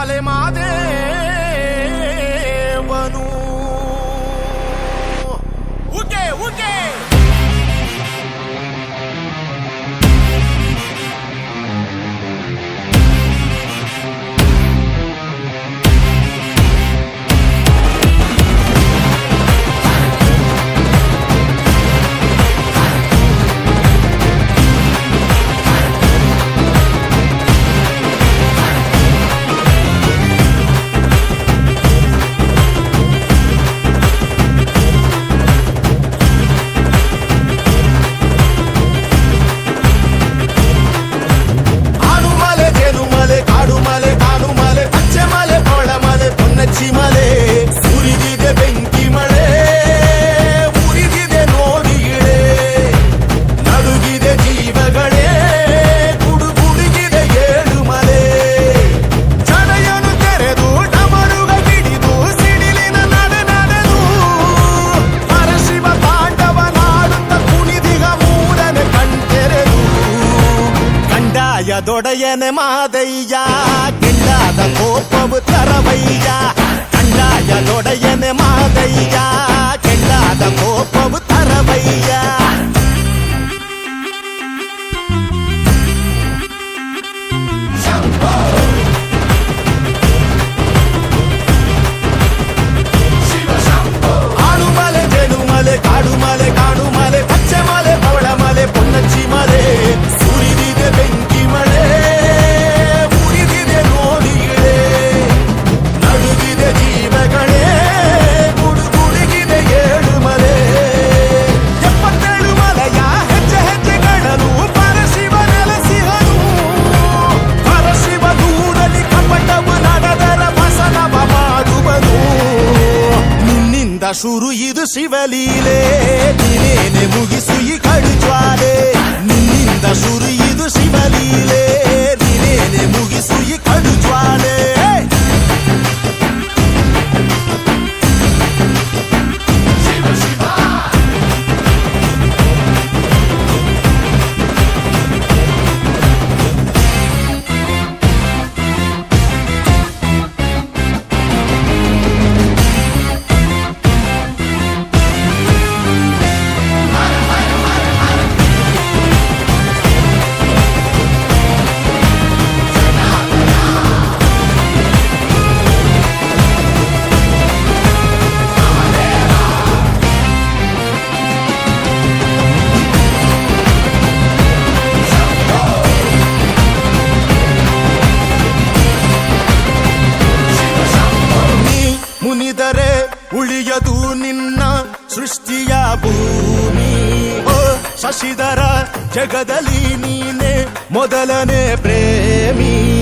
భలే మాదే கண்டாயதொடையன மாதையா கிண்டாத கோப்பவு தரவையா கண்டாயதொடையன மாதையா கிண்டாத கோப்ப ನಿನ್ನಿಂದ ಶುರು ಇದು ಶಿವಲೀಲೆ ನೀನೇನೆ ಮುಗಿಸು ಈ ಕಡು ಜ್ವಾಲೆ ಉಳಿಯದು ನಿನ್ನ ಸೃಷ್ಟಿಯ ಭೂಮಿ. ಓ ಶಶಿಧರ ಜಗದಲ್ಲಿ ನೀನೆ ಮೊದಲನೇ ಪ್ರೇಮಿ.